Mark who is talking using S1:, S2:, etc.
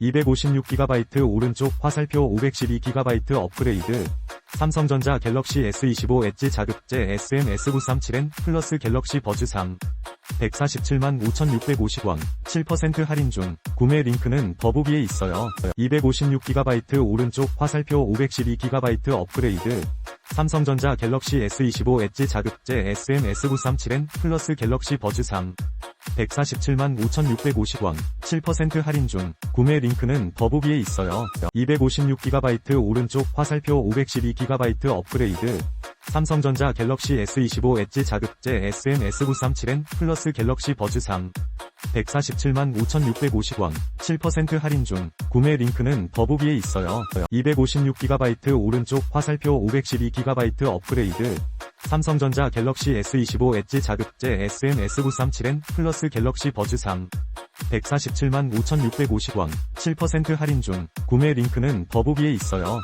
S1: 256GB 오른쪽 화살표 512GB 업그레이드 삼성전자 갤럭시 S25 엣지 자급제 SM-S937N 플러스 갤럭시 버즈 3 147만 5,650원 7% 할인 중 구매 링크는 더보기에 있어요. 256GB 오른쪽 화살표 512GB 업그레이드 삼성전자 갤럭시 S25 엣지 자급제 SM-S937N 플러스 갤럭시 버즈 3 147만 5,650원 7% 할인 중 구매 링크는 더보기에 있어요. 256GB 오른쪽 화살표 512GB 업그레이드 삼성전자 갤럭시 S25 엣지 자급제 SM-S937N 플러스 갤럭시 버즈 3 147만 5,650원 7% 할인 중 구매 링크는 더보기에 있어요. 256GB 오른쪽 화살표 512GB 업그레이드 삼성전자 갤럭시 S25 엣지 자급제 SM-S937N 플러스 갤럭시 버즈 3 147만 5,650원 7% 할인 중 구매 링크는 더보기에 있어요.